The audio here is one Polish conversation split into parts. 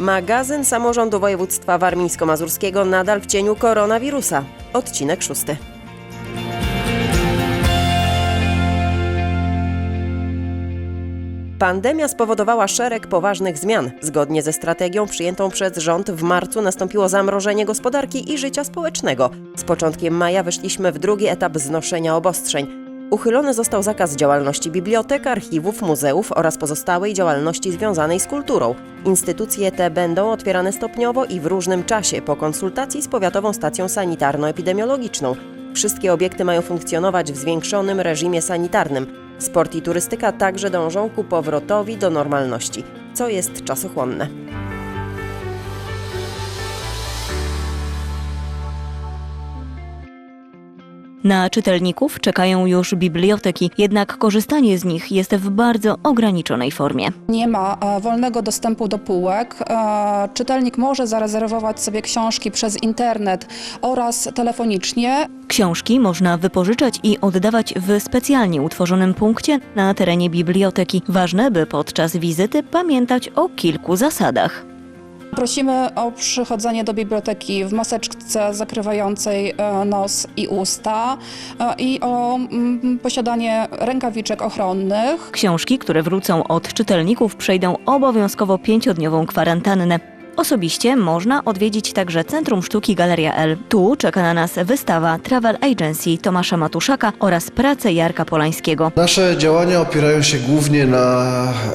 Magazyn samorządu województwa warmińsko-mazurskiego nadal w cieniu koronawirusa. Odcinek szósty. Pandemia spowodowała szereg poważnych zmian. Zgodnie ze strategią przyjętą przez rząd w marcu nastąpiło zamrożenie gospodarki i życia społecznego. Z początkiem maja wyszliśmy w drugi etap znoszenia obostrzeń. Uchylony został zakaz działalności bibliotek, archiwów, muzeów oraz pozostałej działalności związanej z kulturą. Instytucje te będą otwierane stopniowo i w różnym czasie po konsultacji z powiatową stacją sanitarno-epidemiologiczną. Wszystkie obiekty mają funkcjonować w zwiększonym reżimie sanitarnym. Sport i turystyka także dążą ku powrotowi do normalności, co jest czasochłonne. Na czytelników czekają już biblioteki, jednak korzystanie z nich jest w bardzo ograniczonej formie. Nie ma e, wolnego dostępu do półek. E, Czytelnik może zarezerwować sobie książki przez internet oraz telefonicznie. Książki można wypożyczać i oddawać w specjalnie utworzonym punkcie na terenie biblioteki. Ważne, by podczas wizyty pamiętać o kilku zasadach. Prosimy o przychodzenie do biblioteki w maseczce zakrywającej e, nos i usta e, i o mm, posiadanie rękawiczek ochronnych. Książki, które wrócą od czytelników, przejdą obowiązkowo pięciodniową kwarantannę. Osobiście można odwiedzić także Centrum Sztuki Galeria L. Tu czeka na nas wystawa Travel Agency Tomasza Matuszaka oraz prace Jarka Polańskiego. Nasze działania opierają się głównie na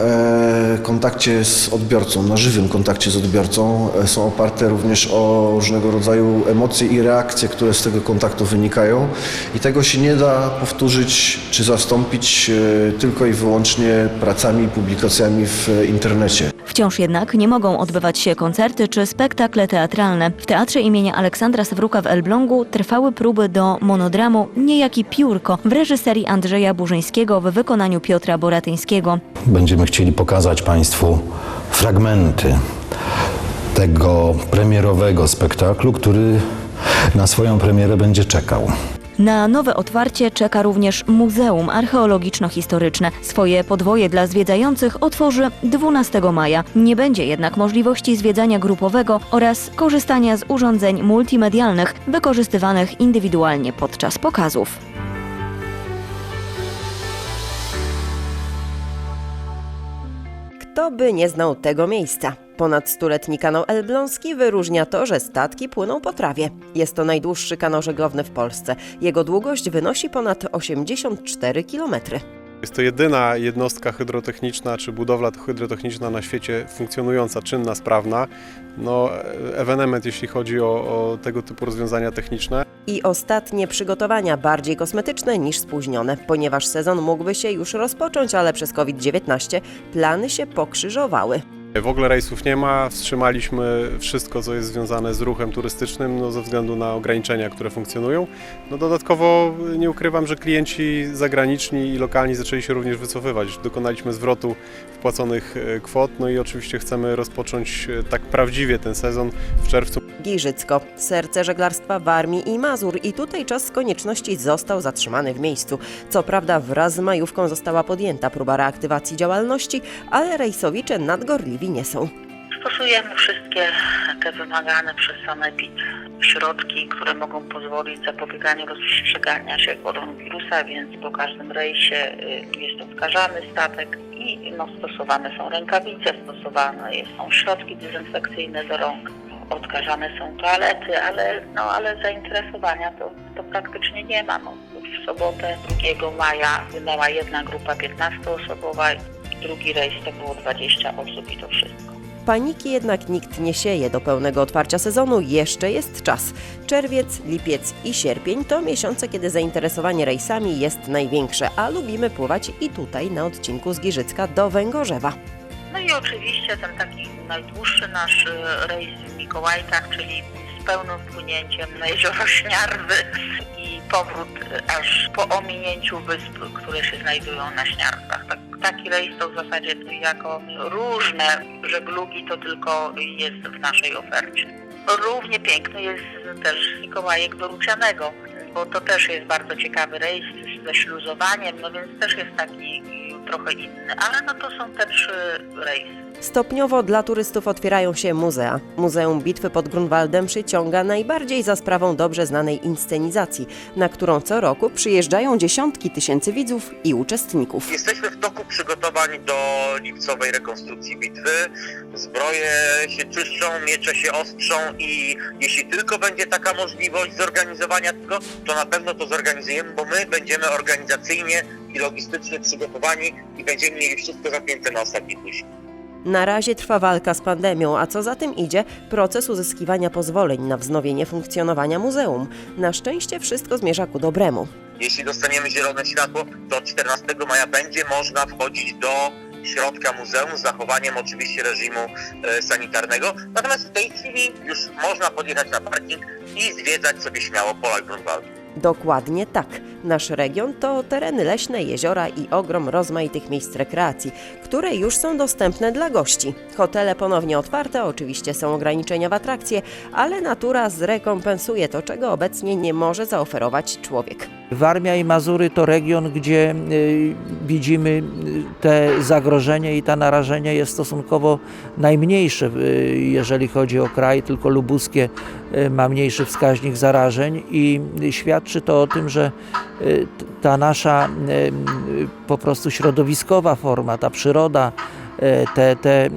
e, kontakcie z odbiorcą, na żywym kontakcie z odbiorcą. E, są oparte również o różnego rodzaju emocje i reakcje, które z tego kontaktu wynikają. I tego się nie da powtórzyć czy zastąpić e, tylko i wyłącznie pracami i publikacjami w internecie. Wciąż jednak nie mogą odbywać się koncerty czy spektakle teatralne. W Teatrze imienia Aleksandra Sewruka w Elblągu trwały próby do monodramu Niejaki Piórko w reżyserii Andrzeja Burzyńskiego w wykonaniu Piotra Boratyńskiego. Będziemy chcieli pokazać Państwu fragmenty tego premierowego spektaklu, który na swoją premierę będzie czekał. Na nowe otwarcie czeka również Muzeum Archeologiczno-Historyczne. Swoje podwoje dla zwiedzających otworzy 12 maja. Nie będzie jednak możliwości zwiedzania grupowego oraz korzystania z urządzeń multimedialnych wykorzystywanych indywidualnie podczas pokazów. Kto by nie znał tego miejsca? Ponad stuletni kanał elbląski wyróżnia to, że statki płyną po trawie. Jest to najdłuższy kanał żeglowny w Polsce. Jego długość wynosi ponad 84 kilometry. Jest to jedyna jednostka hydrotechniczna czy budowla hydrotechniczna na świecie funkcjonująca, czynna, sprawna. No, ewenement, jeśli chodzi o, o tego typu rozwiązania techniczne. I ostatnie przygotowania bardziej kosmetyczne niż spóźnione, ponieważ sezon mógłby się już rozpocząć, ale przez COVID-19 plany się pokrzyżowały. W ogóle rejsów nie ma, wstrzymaliśmy wszystko, co jest związane z ruchem turystycznym no, ze względu na ograniczenia, które funkcjonują. No, dodatkowo nie ukrywam, że klienci zagraniczni i lokalni zaczęli się również wycofywać. Dokonaliśmy zwrotu wpłaconych e, kwot, no i oczywiście chcemy rozpocząć e, tak prawdziwie ten sezon w czerwcu. Giżycko, serce żeglarstwa Warmii i Mazur i tutaj czas konieczności został zatrzymany w miejscu. Co prawda wraz z majówką została podjęta próba reaktywacji działalności, ale rejsowicze nadgorliwi nie są. Stosujemy wszystkie te wymagane przez sanepid środki, które mogą pozwolić zapobiegania rozprzestrzegania się koronawirusa, więc po każdym rejsie y, jest odkażany statek i no, stosowane są rękawice, stosowane są środki dezynfekcyjne do rąk, odkażane są toalety, ale, no, ale zainteresowania to, to praktycznie nie ma. No, w sobotę 2 maja wynęła jedna grupa 15-osobowa, drugi rejs to było 20 osób i to wszystko. Paniki jednak nikt nie sieje. Do pełnego otwarcia sezonu jeszcze jest czas. Czerwiec, lipiec i sierpień to miesiące, kiedy zainteresowanie rejsami jest największe, a lubimy pływać i tutaj na odcinku z Giżycka do Węgorzewa. No i oczywiście ten taki najdłuższy nasz e, rejs w Mikołajkach, czyli z pełnym wpłynięciem na jezioro Śniarwy i powrót e, aż po ominięciu wysp, które się znajdują na Śniarwach. Tak, taki rejs to w zasadzie jako różne żeglugi to tylko jest w naszej ofercie. Równie piękny jest też Mikołajek do Rucianego, bo to też jest bardzo ciekawy rejs ze śluzowaniem, no więc też jest taki trochę inny, ale no to są te trzy rejsy. Stopniowo dla turystów otwierają się muzea. Muzeum Bitwy pod Grunwaldem przyciąga najbardziej za sprawą dobrze znanej inscenizacji, na którą co roku przyjeżdżają dziesiątki tysięcy widzów i uczestników. Jesteśmy w toku przygotowań do lipcowej rekonstrukcji bitwy. Zbroje się czyszczą, miecze się ostrzą i jeśli tylko będzie taka możliwość zorganizowania tego, to na pewno to zorganizujemy, bo my będziemy organizacyjnie i logistycznie przygotowani i będziemy mieli wszystko zapięte na ostatni guzik. Na razie trwa walka z pandemią, a co za tym idzie, proces uzyskiwania pozwoleń na wznowienie funkcjonowania muzeum. Na szczęście wszystko zmierza ku dobremu. Jeśli dostaniemy zielone światło, to 14 maja będzie można wchodzić do środka muzeum z zachowaniem oczywiście reżimu e, sanitarnego. Natomiast w tej chwili już można podjechać na parking i zwiedzać sobie śmiało pola Grunwaldu. Dokładnie tak. Nasz region to tereny leśne, jeziora i ogrom rozmaitych miejsc rekreacji, które już są dostępne dla gości. Hotele ponownie otwarte, oczywiście są ograniczenia w atrakcje, ale natura zrekompensuje to, czego obecnie nie może zaoferować człowiek. Warmia i Mazury to region, gdzie y, widzimy y, te zagrożenie i ta narażenie jest stosunkowo najmniejsze, y, jeżeli chodzi o kraj, tylko lubuskie ma mniejszy wskaźnik zarażeń i świadczy to o tym, że ta nasza po prostu środowiskowa forma, ta przyroda, te, te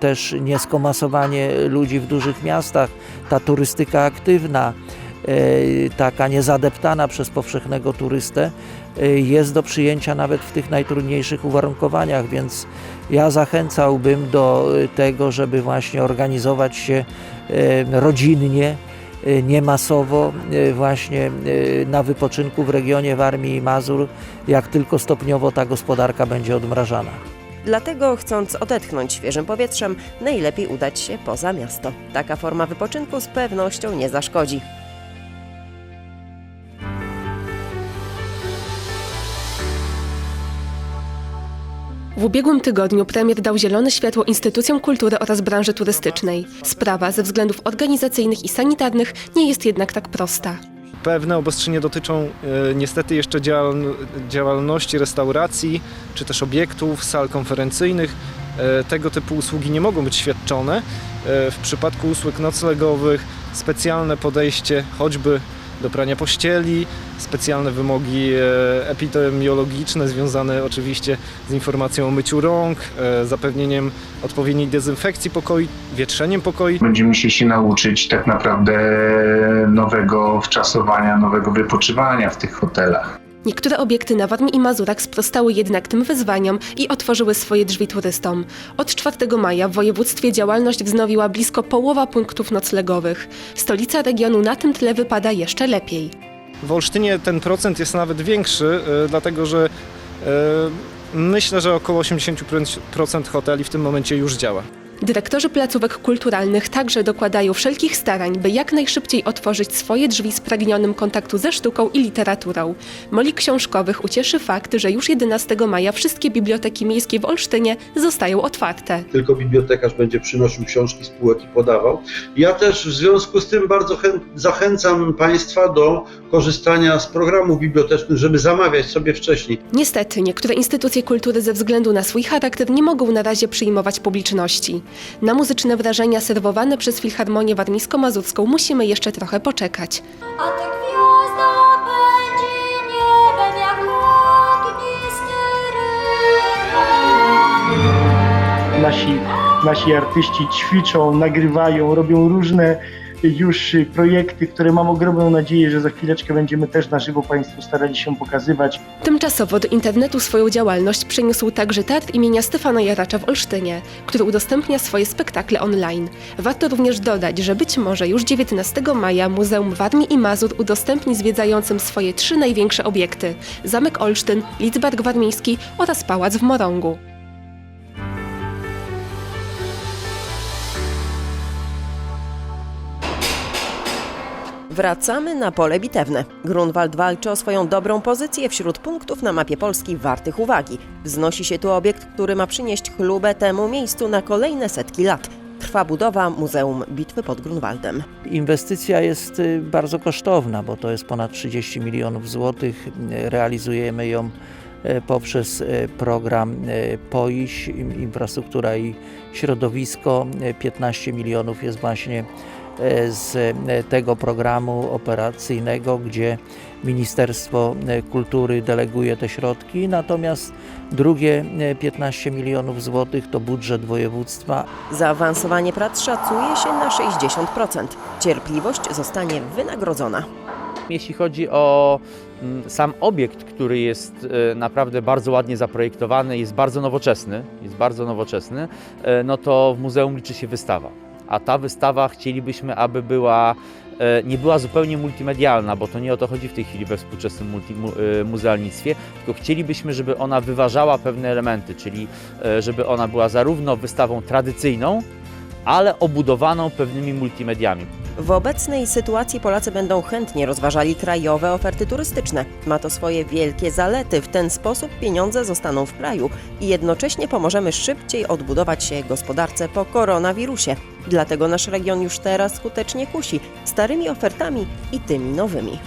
też nieskomasowanie ludzi w dużych miastach, ta turystyka aktywna, taka niezadeptana przez powszechnego turystę, e, jest do przyjęcia nawet w tych najtrudniejszych uwarunkowaniach, więc ja zachęcałbym do e, tego, żeby właśnie organizować się e, rodzinnie, e, nie masowo, e, właśnie e, na wypoczynku w regionie Warmii i Mazur, jak tylko stopniowo ta gospodarka będzie odmrażana. Dlatego, chcąc odetchnąć świeżym powietrzem, najlepiej udać się poza miasto. Taka forma wypoczynku z pewnością nie zaszkodzi. W ubiegłym tygodniu premier dał zielone światło instytucjom kultury oraz branży turystycznej. Sprawa ze względów organizacyjnych i sanitarnych nie jest jednak tak prosta. Pewne obostrzenia dotyczą e, niestety jeszcze działal- działalności restauracji, czy też obiektów, sal konferencyjnych. E, tego typu usługi nie mogą być świadczone. E, w przypadku usług noclegowych specjalne podejście choćby do prania pościeli, specjalne wymogi e, epidemiologiczne związane oczywiście z informacją o myciu rąk, e, zapewnieniem odpowiedniej dezynfekcji pokoi, wietrzeniem pokoi. Będziemy się się nauczyć tak naprawdę nowego wczasowania, nowego wypoczywania w tych hotelach. Niektóre obiekty na Warmii i Mazurach sprostały jednak tym wyzwaniom i otworzyły swoje drzwi turystom. Od 4 maja w województwie działalność wznowiła blisko połowa punktów noclegowych. Stolica regionu na tym tle wypada jeszcze lepiej. W Olsztynie ten procent jest nawet większy, e, dlatego że e, myślę, że około 80% hoteli w tym momencie już działa. Dyrektorzy placówek kulturalnych także dokładają wszelkich starań, by jak najszybciej otworzyć swoje drzwi spragnionym kontaktu ze sztuką i literaturą. Moli książkowych ucieszy fakt, że już 11 maja wszystkie biblioteki miejskie w Olsztynie zostają otwarte. tylko bibliotekarz będzie przynosił książki z półek i podawał. Ja też w związku z tym bardzo chę- zachęcam Państwa do korzystania z programów bibliotecznych, żeby zamawiać sobie wcześniej. Niestety, niektóre instytucje kultury ze względu na swój charakter nie mogą na razie przyjmować publiczności. Na muzyczne wrażenia serwowane przez Filharmonię Warmińsko-Mazurską musimy jeszcze trochę poczekać. A ty gwiazda będzie niebem jak ognisty ryk. nasi, nasi artyści ćwiczą, nagrywają, robią różne już projekty, które mam ogromną nadzieję, że za chwileczkę będziemy też na żywo Państwu starali się pokazywać. Tymczasowo do internetu swoją działalność przeniósł także Teatr imienia Stefana Jaracza w Olsztynie, który udostępnia swoje spektakle online. Warto również dodać, że być może już 19 maja Muzeum Warmii i Mazur udostępni zwiedzającym swoje trzy największe obiekty: Zamek Olsztyn, Lidzbark Warmiński oraz Pałac w Morągu. Wracamy na pole bitewne. Grunwald walczy o swoją dobrą pozycję wśród punktów na mapie Polski wartych uwagi. Wznosi się tu obiekt, który ma przynieść chlubę temu miejscu na kolejne setki lat. Trwa budowa Muzeum Bitwy pod Grunwaldem. Inwestycja jest y, bardzo kosztowna, bo to jest ponad 30 milionów złotych. Y, Realizujemy ją e, poprzez e, program POIŚ, infrastruktura i środowisko. E, 15 milionów jest właśnie z e, tego programu operacyjnego, gdzie Ministerstwo e, Kultury deleguje te środki, natomiast drugie e, 15 milionów złotych to budżet województwa, Zaawansowanie prac szacuje się na 60%. Cierpliwość zostanie wynagrodzona. Jeśli chodzi o mm, sam obiekt, który jest e, naprawdę bardzo ładnie zaprojektowany, jest bardzo nowoczesny, jest bardzo nowoczesny, e, no to w muzeum liczy się wystawa. A ta wystawa chcielibyśmy, aby była e, nie była zupełnie multimedialna, bo to nie o to chodzi w tej chwili we współczesnym e, muzealnictwie, tylko chcielibyśmy, żeby ona wyważała pewne elementy, czyli e, żeby ona była zarówno wystawą tradycyjną, ale obudowaną pewnymi multimediami. W obecnej sytuacji Polacy będą chętnie rozważali krajowe oferty turystyczne. Ma to swoje wielkie zalety. W ten sposób pieniądze zostaną w kraju i jednocześnie pomożemy szybciej odbudować się gospodarce po koronawirusie. Dlatego nasz region już teraz skutecznie kusi starymi ofertami i tymi nowymi.